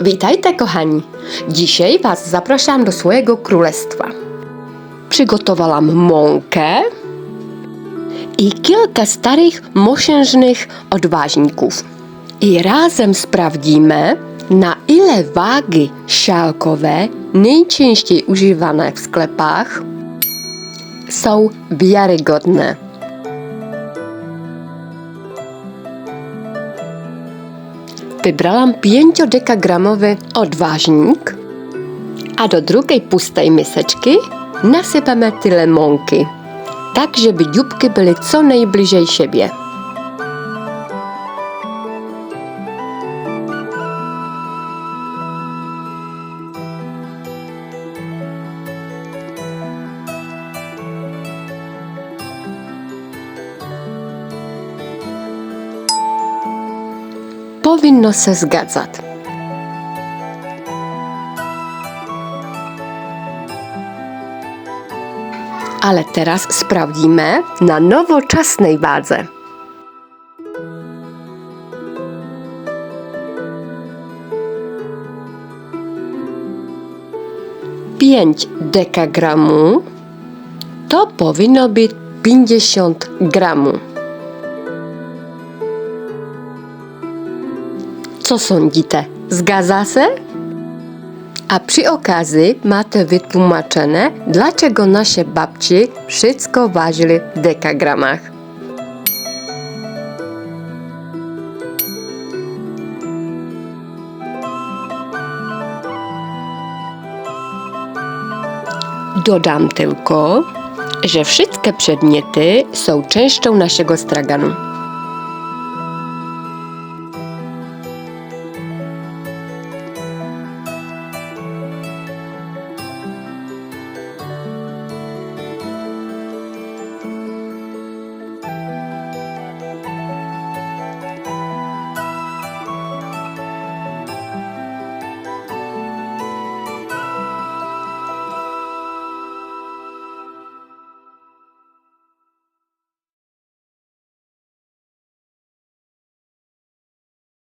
Witajcie kochani! Dzisiaj Was zapraszam do swojego królestwa. Przygotowałam mąkę i kilka starych, mosiężnych odważników. I razem sprawdzimy, na ile wagi siarkowe, najczęściej używane w sklepach, są wiarygodne. vybrala 5-dekagramový odvážník a do druhé pusté misečky nasypeme ty lemonky, tak, by dňubky byly co nejbližej šebě. Powinno się zgadzać. Ale teraz sprawdzimy na nowoczesnej wadze. Pięć dekagramu to powinno być 50 gramów. Co sądzicie? Zgadza się? A przy okazji macie wytłumaczone, dlaczego nasze babci wszystko ważyli w dekagramach. Dodam tylko, że wszystkie przedmioty są częścią naszego straganu.